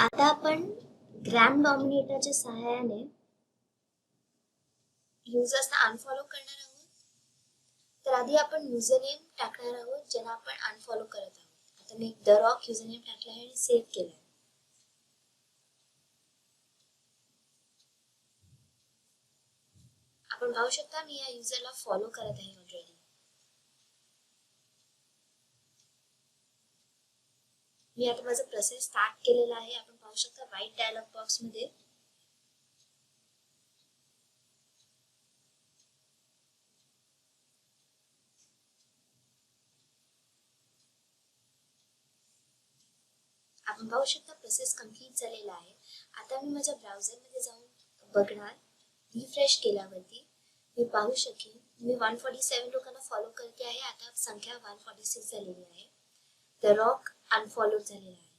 आता आपण ग्रॅम डॉमिनेटरच्या सहाय्याने युजर्सना अनफॉलो करणार आहोत. तर आधी आपण युजरनेम टाकणार आहोत ज्याला आपण अनफॉलो करत आहोत. आता मी द रॉक युजरनेम टाकला आहे आणि सेव्ह केला आहे. आपण पाहू शकता मी या युजरला फॉलो करत आहे. मी आता माझं प्रोसेस स्टार्ट केलेला आहे. आपण पाहू शकता व्हाईट डायलॉग बॉक्समध्ये. आपण पाहू शकता प्रोसेस कंप्लीट झालेला आहे. आता मी माझ्या ब्राउझरमध्ये जाऊन बघणार रिफ्रेश केल्यावरती. मी पाहू शकेन मी वन फॉर्टी सेवन लोकांना फॉलो करते आहे. आता संख्या वन फॉर्टी सिक्स झालेली आहे. द रॉक अनफॉलो झालेला आहे